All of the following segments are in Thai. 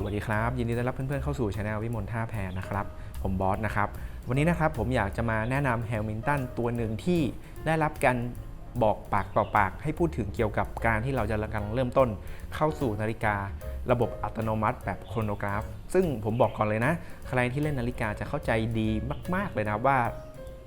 สวัสดีครับ ยินดีต้อนรับเพื่อนๆเข้าสู่ช anel วิมลท่าแพนะครับ ผมบอสนะครับ วันนี้นะครับผมอยากจะมาแนะนำแฮมิลตันตัวหนึ่งที่ได้รับการบอกปากต่อปาก ให้พูดถึงเกี่ยวกับการที่เราจะกำลังเริ่มต้นเข้าสู่นาฬิการะบบอัตโนมัติแบบโครโนกราฟ ซึ่งผมบอกก่อนเลยนะ ใครที่เล่นนาฬิกาจะเข้าใจดีมาก ๆเลยนะว่า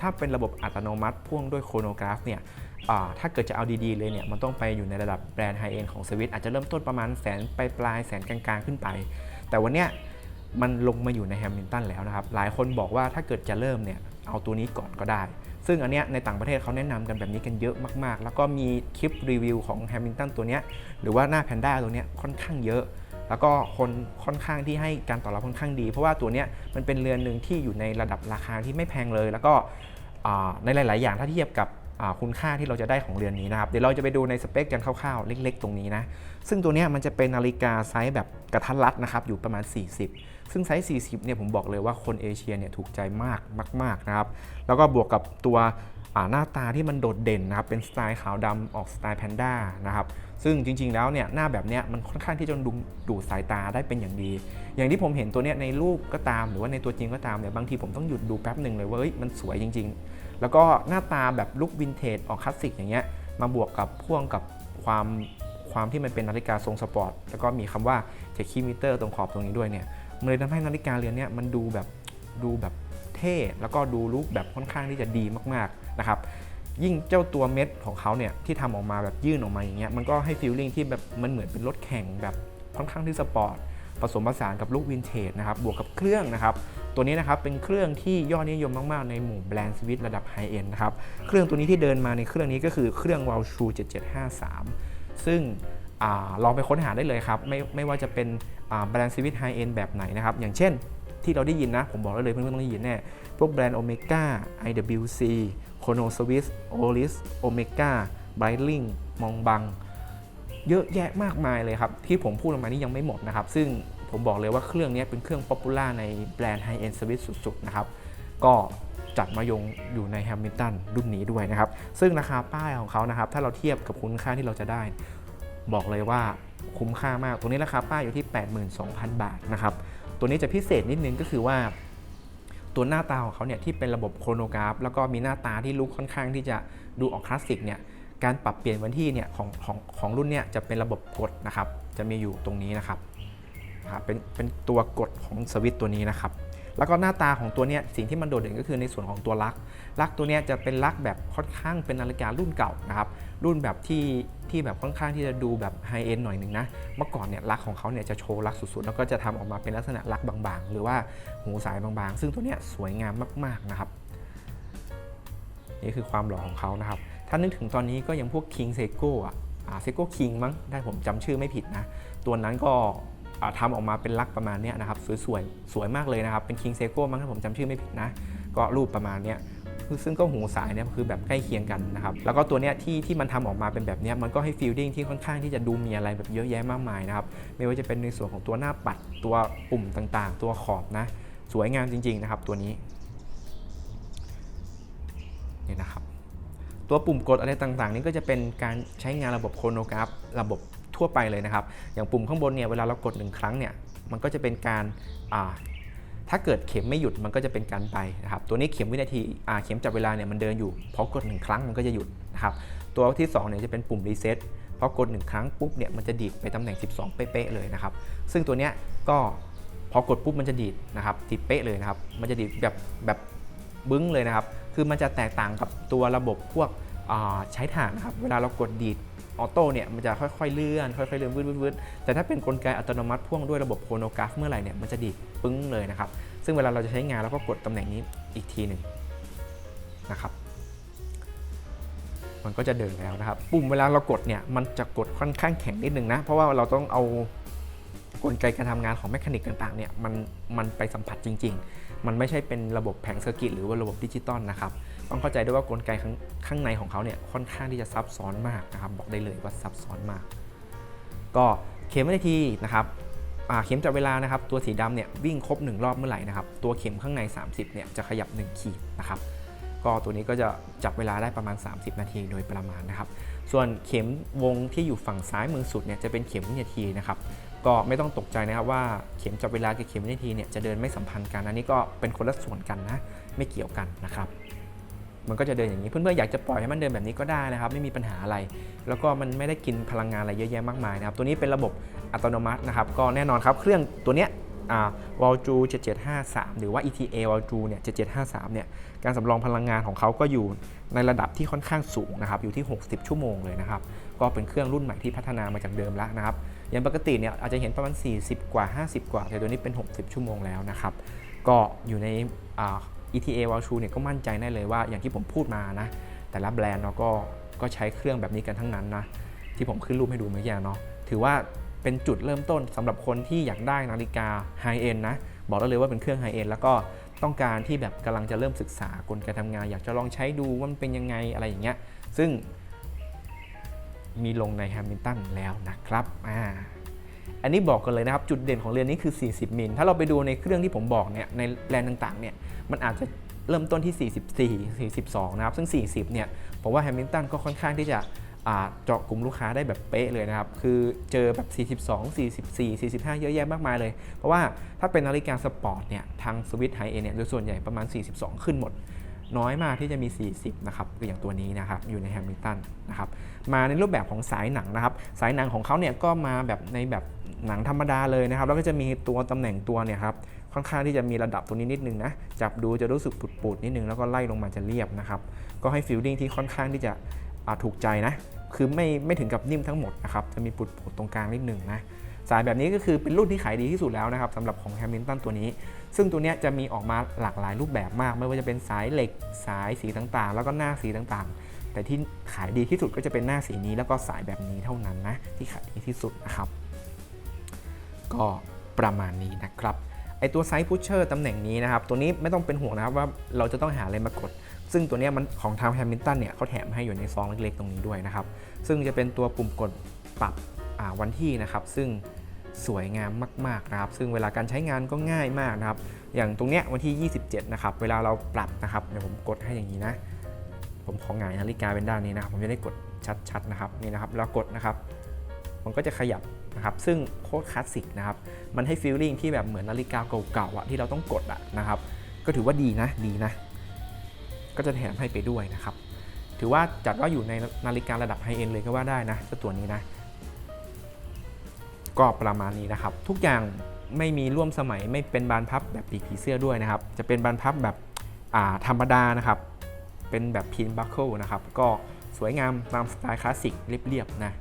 ถ้าเป็นระบบอัตโนมัติพ่วงด้วยโครโนกราฟเนี่ย ถ้าเกิดจะเอาดีๆเลยเนี่ยมันต้องไปอยู่ในระดับแบรนด์ไฮเอ็นของสวิตอาจจะเริ่มต้นประมาณแสนปลายปลายๆแสนกลางๆขึ้นไป แต่วันเนี้ยมันลงมาอยู่ในแฮมิลตันแล้วนะครับ หลายคนบอกว่าถ้าเกิดจะเริ่มเนี่ยเอาตัวนี้ก่อนก็ได้ ซึ่งอันเนี้ยในต่างประเทศเขาแนะนำกันแบบนี้กันเยอะมากๆ แล้วก็มีคลิปรีวิวของแฮมิลตันตัวเนี้ยหรือว่าหน้าแพนด้าตัวเนี้ยค่อนข้างเยอะ แล้วก็คนค่อนข้างที่ให้การตอบรับค่อนข้างดี เพราะว่าตัวเนี้ยมันเป็นเรือนหนึ่งที่อยู่ในระดับราคาที่ไม่แพงเลย แล้วก็ในหลาย ๆ อย่างถ้าเทียบกับ คุณค่าที่เราจะได้ของเรือนนี้นะครับ เดี๋ยวเราจะไปดูในสเปคกันคร่าวๆ เล็ก ๆ ตรงนี้นะ ซึ่งตัวนี้มันจะเป็นนาฬิกาไซส์แบบกระทัดรัดนะครับ อยู่ประมาณ 40 ซึ่งไซส์ 40 เนี่ยผมบอกเลยว่าคนเอเชียเนี่ยถูกใจมากมากๆนะครับ แล้วก็บวกกับตัวหน้าตาที่มันโดดเด่นนะครับ เป็นสไตล์ขาวดำออกสไตล์แพนด้านะครับ ซึ่งจริง ๆ แล้วเนี่ยหน้าแบบเนี้ยมันค่อนข้างที่จะดูดูดสายตาได้เป็นอย่างดี อย่างที่ผมเห็นตัวเนี้ยในรูปก็ตามหรือว่าในตัวจริงก็ตามเนี่ยบางทีผมต้องหยุดดูแป๊บหนึ่งเลยว่าเอ้ยมันสวยจริง ๆ แล้วก็หน้าตาแบบลุควินเทจออกคลาสสิกอย่างเงี้ยมาบวกกับพ่วงกับความความที่มันเป็นนาฬิกาทรงสปอร์ตแล้วก็มีคำว่าเทคิมิเตอร์ตรงขอบตรงนี้ด้วยเนี่ยมันเลยทำให้นาฬิกาเรือนเนี้ยมันดูแบบดูแบบเท่แล้วก็ดูลุคแบบค่อนข้างที่จะดีมากๆนะครับ ยิ่งเจ้าตัวเม็ดของเขาเนี่ยที่ทำออกมาแบบยื่นออกมาอย่างเงี้ยมันก็ให้ฟีลลิ่งที่แบบมันเหมือนเป็นรถแข่งแบบค่อนข้างที่สปอร์ตผสมผสานกับลูกวินเทจนะครับบวกกับเครื่องนะครับตัวนี้นะครับเป็นเครื่องที่ยอดนิยมมาก ๆ ในหมู่แบรนด์สวิตระดับไฮเอ็นนะครับเครื่องตัวนี้ที่เดินมาในเครื่องนี้ก็คือเครื่อง w a l s h u 7753 ซึ่งอาลองไปค้นหาได้เลยครับ ไม่ไม่ว่าจะเป็นแบรนด์สวิตไฮเอ็นแบบไหนนะครับ อย่างเช่นที่เราได้ยินนะ ผมบอกได้เลยเพื่อนๆต้องได้ยินแน่พวกแบรนด์ Omega IWC Chrono Swiss Oris Omega Breitling มองบัง เยอะแยะมากมายเลยครับ ที่ผมพูดออกมานี่ยังไม่หมดนะครับ ซึ่งผมบอกเลยว่าเครื่องนี้เป็นเครื่องป๊อปปูล่าในแบรนด์ไฮเอ็นสวิตสุดๆนะครับ ก็จัดมายงอยู่ในแฮมิลตันรุ่นนี้ด้วยนะครับ ซึ่งราคาป้ายของเขานะครับ ถ้าเราเทียบกับคุณค่าที่เราจะได้ บอกเลยว่าคุ้มค่ามาก ตัวนี้ราคาป้ายอยู่ที่ 82,000 บาทนะครับ ตัวนี้จะพิเศษนิดนึงก็คือว่า ตัวหน้าตาของเขาเนี่ยที่เป็นระบบโครโนกราฟ แล้วก็มีหน้าตาที่ลุกค่อนข้างที่จะดูออกคลาสสิกเนี่ยการปรับเปลี่ยนวันที่เนี่ยของของของรุ่นเนี่ยจะเป็นระบบกดนะครับ จะมีอยู่ตรงนี้นะครับครับเป็นเป็นตัวกดของสวิตตัวนี้นะครับ แล้วก็หน้าตาของตัวเนี้ยสิ่งที่มันโดดเด่นก็คือในส่วนของตัวลักลักตัวเนี้ยจะเป็นลักแบบค่อนข้างเป็นนาฬิการุ่นเก่านะครับรุ่นแบบที่ที่แบบค่อนข้างที่จะดูแบบไฮเอ็นหน่อยหนึ่งนะเมื่อก่อนเนี่ยลักของเขาเนี่ยจะโชว์ลักสุดๆ แล้วก็จะทำออกมาเป็นลักษณะลักบางๆ หรือว่าหูสายบางๆ ซึ่งตัวเนี้ยสวยงามมากๆนะครับนี่คือความหล่อของเขานะครับ ถ้านึกถึงตอนนี้ก็ยังพวก King Seiko อะเซโก้คิงมั้งได้ผมจำชื่อไม่ผิดนะ ตัวนั้นก็ ทำออกมาเป็นลักประมาณนี้นะครับสวยๆสวยมากเลยนะครับเป็น King Seiko มั้งถ้าผมจำชื่อไม่ผิดนะ ก็รูปประมาณนี้ซึ่งก็หูสายเนี่ยคือแบบใกล้เคียงกันนะครับ แล้วก็ตัวเนี้ยที่ที่มันทำออกมาเป็นแบบเนี้ยมันก็ให้ฟีลลิ่งที่ค่อนข้างที่จะดูมีอะไรแบบเยอะแยะมากมายนะครับ ไม่ว่าจะเป็นในส่วนของตัวหน้าปัดตัวปุ่มต่างๆ ตัวขอบนะ สวยงามจริง ๆ นะครับ ตัวนี้นี่นะครับ ตัวปุ่มกดอะไรต่างๆ นี่ก็จะเป็นการใช้งานระบบโครโนกราฟระบบ ทั่วไปเลยนะครับ อย่างปุ่มข้างบนเนี่ยเวลาเรากดหนึ่งครั้งเนี่ยมันก็จะเป็นการถ้าเกิดเข็มไม่หยุดมันก็จะเป็นการไปนะครับตัวนี้เข็มวินาทีเข็มจับเวลาเนี่ยมันเดินอยู่พอกดหนึ่งครั้งมันก็จะหยุดนะครับตัวที่2เนี่ยจะเป็นปุ่มรีเซ็ตพอกดหนึ่งครั้งปุ๊บเนี่ยมันจะดีดไปตำแหน่ง 12 เป๊ะๆเลยนะครับซึ่งตัวเนี้ยก็พอกดปุ๊บมันจะดีดนะครับดีดเป๊ะเลยนะครับมันจะดีดแบบแบบบึ้งเลยนะครับคือมันจะแตกต่างกับตัวระบบพวกใช้ถ่านนะครับเวลาเรากดดีด ออโต้เนี่ยมันจะค่อยๆเลื่อนค่อยๆเลื่อนวืดๆแต่ถ้าเป็นกลไกอัตโนมัติพ่วงด้วยระบบโครโนกราฟเมื่อไหร่เนี่ยมันจะดีดปึ้งเลยนะครับ ซึ่งเวลาเราจะใช้งานเราก็กดตำแหน่งนี้อีกทีหนึ่งนะครับมันก็จะเดินแล้วนะครับ ปุ่มเวลาเรากดเนี่ยมันจะกดค่อนข้างแข็งนิดนึงนะ เพราะว่าเราต้องเอา กลไกการทำงานของแมคานิกต่างๆเนี่ยมันมันไปสัมผัสจริง ๆ มันไม่ใช่เป็นระบบแผงเซอร์กิตหรือว่าระบบดิจิตอลนะครับต้องเข้าใจด้วยว่ากลไกข้างข้างในของเขาเนี่ยค่อนข้างที่จะซับซ้อนมากนะครับบอกได้เลยว่าซับซ้อนมาก ก็เข็มวินาทีนะครับเข็มจับเวลานะครับตัวสีดำเนี่ยวิ่งครบ 1 รอบเมื่อไหร่นะครับตัวเข็มข้างใน 30เนี่ยจะขยับ 1 ขีดนะครับก็ตัวนี้ก็จะจับเวลาได้ประมาณ 30 นาทีโดยประมาณนะครับ ส่วนเข็มวงที่อยู่ฝั่งซ้ายมือสุดเนี่ยจะเป็นเข็มวินาทีนะครับ ก็ไม่ต้องตกใจนะครับว่าเข็มจับเวลากับเข็มวินาทีเนี่ยจะเดินไม่สัมพันธ์กันอันนี้ก็เป็นคนละส่วนกันนะไม่เกี่ยวกันนะครับมันก็จะเดินอย่างนี้เพื่อนๆอยากจะปล่อยให้มันเดินแบบนี้ก็ได้นะครับ ไม่มีปัญหาอะไร แล้วก็มันไม่ได้กินพลังงานอะไรเยอะแยะมากมายนะครับตัวนี้เป็นระบบอัตโนมัตินะครับ ก็แน่นอนครับเครื่องตัวเนี้ยอ่าวอลจู7753 หรือว่า ETA วอลจูเนี่ย7753เนี่ยการสำรองพลังงานของเขาก็อยู่ในระดับที่ค่อนข้างสูงนะครับอยู่ที่ 60 ชั่วโมงเลยนะครับก็เป็นเครื่องรุ่นใหม่ที่พัฒนามาจากเดิมแล้วนะครับ อย่างปกติเนี่ยอาจจะเห็นประมาณ 40 กว่า 50 กว่า แต่ตัวนี้เป็น 60 ชั่วโมงแล้วนะครับ ก็อยู่ใน ETA w a l c h u เนี่ยก็มั่นใจได้เลยว่าอย่างที่ผมพูดมานะ แต่ละแบรนด์เนาะก็ก็ใช้เครื่องแบบนี้กันทั้งนั้นนะ ที่ผมขึ้นรูปให้ดูเมื่อกี้เนาะถือว่าเป็นจุดเริ่มต้นสำหรับคนที่อยากได้นาฬิกาไฮเอ็นนะ บอกได้เลยว่าเป็นเครื่องไฮเอ็นแล้วก็ต้องการที่แบบกำลังจะเริ่มศึกษากลไกทำงาน อยากจะลองใช้ดูว่ามันเป็นยังไงอะไรอย่างเงี้ยซึ่ง มีลงในแฮมิลตันแล้วนะครับอ่าอันนี้บอกกันเลยนะครับ จุดเด่นของเรือนนี้คือ 40 มิล ถ้าเราไปดูในเครื่องที่ผมบอกเนี่ยในแบรนด์ต่างๆเนี่ยมันอาจจะเริ่มต้นที่ 44 42 นะครับ ซึ่ง 40 เนี่ยผมว่าแฮมิลตันก็ค่อนข้างที่จะเจาะกลุ่มลูกค้าได้แบบเป๊ะเลยนะครับ คือเจอแบบ 42 44 45 เยอะแยะมากมายเลย เพราะว่าถ้าเป็นนาฬิกาสปอร์ตเนี่ย ทางสวิตไฮเอเนี่ยโดยส่วนใหญ่ประมาณ 42 ขึ้นหมด น้อยมากที่จะมี 40 นะครับคืออย่างตัวนี้นะครับ อยู่ในแฮมิลตันนะครับ มาในรูปแบบของสายหนังนะครับ สายหนังของเขาเนี่ยก็มาแบบในแบบหนังธรรมดาเลยนะครับ แล้วก็จะมีตัวตำแหน่งตัวเนี่ยครับค่อนข้างที่จะมีระดับตัวนี้นิดนึงนะจับดูจะรู้สึกปุดๆนิดนึงแล้วก็ไล่ลงมาจะเรียบนะครับก็ให้ฟีลลิ่งที่ค่อนข้างที่จะถูกใจนะคือไม่ไม่ถึงกับนิ่มทั้งหมดนะครับจะมีปุดๆตรงกลางนิดนึงนะสายแบบนี้ก็คือเป็นรุ่นที่ขายดีที่สุดแล้วนะครับสำหรับของแฮมิลตันตัวนี้ ซึ่งตัวนี้จะมีออกมาหลากหลายรูปแบบมาก ไม่ว่าจะเป็นสายเหล็ก สายสีต่างๆ แล้วก็หน้าสีต่างๆ แต่ที่ขายดีที่สุดก็จะเป็นหน้าสีนี้แล้วก็สายแบบนี้เท่านั้นนะที่ขายดีที่สุดนะครับ ก็ประมาณนี้นะครับไอตัวไซส์พุชเชอร์ตำแหน่งนี้นะครับ ตัวนี้ไม่ต้องเป็นห่วงนะครับว่าเราจะต้องหาอะไรมากด ซึ่งตัวเนี้ยมันของทางแฮมิลตันเนี่ยเขาแถมให้อยู่ในซองเล็กๆ ตรงนี้ด้วยนะครับ ซึ่งจะเป็นตัวปุ่มกดปรับวันที่นะครับ ซึ่งสวยงามมากๆนะครับ ซึ่งเวลาการใช้งานก็ง่ายมากนะครับ อย่างตรงเนี้ยวันที่ 27 นะครับ เวลาเราปรับนะครับ เดี๋ยวผมกดให้อย่างนี้นะ ผมขอหงายนาฬิกาเป็นด้านนี้นะครับ ผมจะได้กดชัดๆนะครับนี่นะครับแล้วกดนะครับ มันก็จะขยับนะครับ ซึ่งโคตรคลาสสิกนะครับ มันให้ฟีลลิ่งที่แบบเหมือนนาฬิกาเก่าๆอะที่เราต้องกดอะนะครับ ก็ถือว่าดีนะดีนะ ก็จะแถมให้ไปด้วยนะครับ ถือว่าจัดว่าอยู่ในนาฬิการะดับไฮเอ็นเลยก็ว่าได้นะเจ้าตัวนี้นะก็ประมาณนี้นะครับ ทุกอย่างไม่มีร่วมสมัยไม่เป็นบานพับแบบปีกผีเสื้อด้วยนะครับ จะเป็นบานพับแบบธรรมดานะครับ เป็นแบบพินบัคเกิลนะครับ ก็สวยงามตามสไตล์คลาสสิกเรียบๆนะ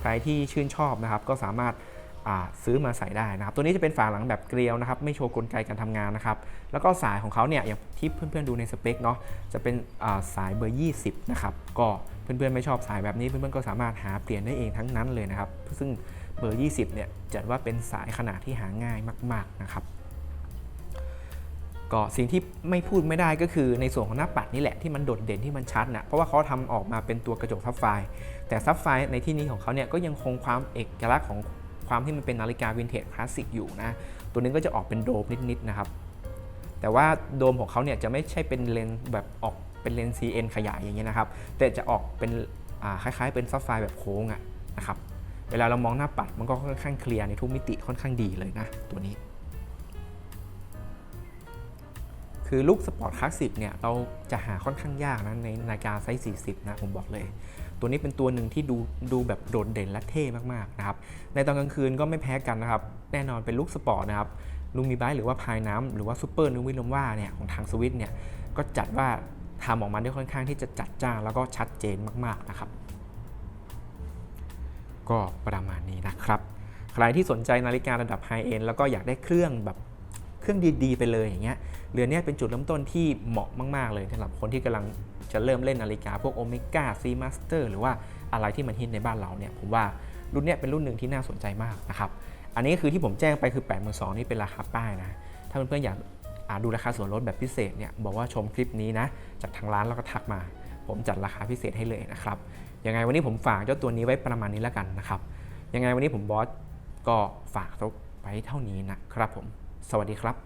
ใครที่ชื่นชอบนะครับก็สามารถซื้อมาใส่ได้นะครับ ตัวนี้จะเป็นฝาหลังแบบเกลียวนะครับ ไม่โชว์กลไกการทำงานนะครับ แล้วก็สายของเขาเนี่ยอย่างที่เพื่อนๆดูในสเปคเนาะจะเป็นาสายเบอร์ 20 นะครับ ก็เพื่อนๆไม่ชอบสายแบบนี้เพื่อนๆก็สามารถหาเปลี่ยนได้เองทั้งนั้นเลยนะครับ ซึ่งเบอร์ 20 เนี่ยจัดว่าเป็นสายขนาดที่หาง่ายมาก ๆนะครับ ก็สิ่งที่ไม่พูดไม่ได้ก็คือในส่วนของหน้าปัดนี่แหละที่มันโดดเด่นที่มันชัดนะเพราะว่าเขาทำออกมาเป็นตัวกระจกซับไฟแต่ซับไฟในที่นี้ของเขาเนี่ยก็ยังคงความเอกลักษณ์ของความที่มันเป็นนาฬิกาวินเทจคลาสสิกอยู่นะตัวนี้ก็จะออกเป็นโดมนิดๆนะครับ แต่ว่าโดมของเขาเนี่ยจะไม่ใช่เป็นเลนแบบออกเป็นเลน CN ขยายอย่างเงี้ยนะครับ แต่จะออกเป็นคล้ายๆ เป็นซับไฟแบบโค้งอะนะครับเวลาเรามองหน้าปัดมันก็ค่อนข้างเคลียร์ในทุกมิติค่อนข้างดีเลยนะตัวนี้ คือลุคสปอร์ตคลาสสิกเนี่ยเราจะหาค่อนข้างยากนะในนาฬิกาไซส์ 40 นะผมบอกเลย ตัวนี้เป็นตัวหนึ่งที่ดูดูแบบโดดเด่นและเท่มากๆนะครับในตอนกลางคืนก็ไม่แพ้กันนะครับแน่นอนเป็นลุคสปอร์ตนะครับลุงมีไบหรือว่าพายน้ำหรือว่าซูเปอร์นูวิลมว่าเนี่ยของทางสวิตเนี่ยก็จัดว่าทำออกมาได้ค่อนข้างที่จะจัดจ้านแล้วก็ชัดเจนมากๆนะครับ ก็ประมาณนี้นะครับ ใครที่สนใจนาฬิการะดับไฮเอ็นแล้วก็อยากได้เครื่องแบบ เครื่องดีๆไปเลยอย่างเงี้ยเรือนเนี้ยเป็นจุดเริ่มต้นที่เหมาะมาก ๆ เลยสำหรับคนที่กำลังจะเริ่มเล่นนาฬิกาพวกโอเมก้าซีมาสเตอร์หรือว่าอะไรที่มันฮิตในบ้านเราเนี่ยผมว่ารุ่นเนี้ยเป็นรุ่นหนึ่งที่น่าสนใจมากนะครับอันนี้คือที่ผมแจ้งไปคือ8 2 0 0 0นี่เป็นราคาป้ายนะถ้าเพื่อนๆอยากาดูราคาส่วนลดแบบพิเศษเนี่ยบอกว่าชมคลิปนี้นะจากทางร้านแล้วก็ทักมา ผมจัดราคาพิเศษให้เลยนะครับยังไงวันนี้ผมฝากเจ้าตัวนี้ไว้ประมาณนี้แล้วกันนะครับยังไงวันนี้ผมบอสก็ฝากไว้เท่านี้นะครับผม สวัสดีครับ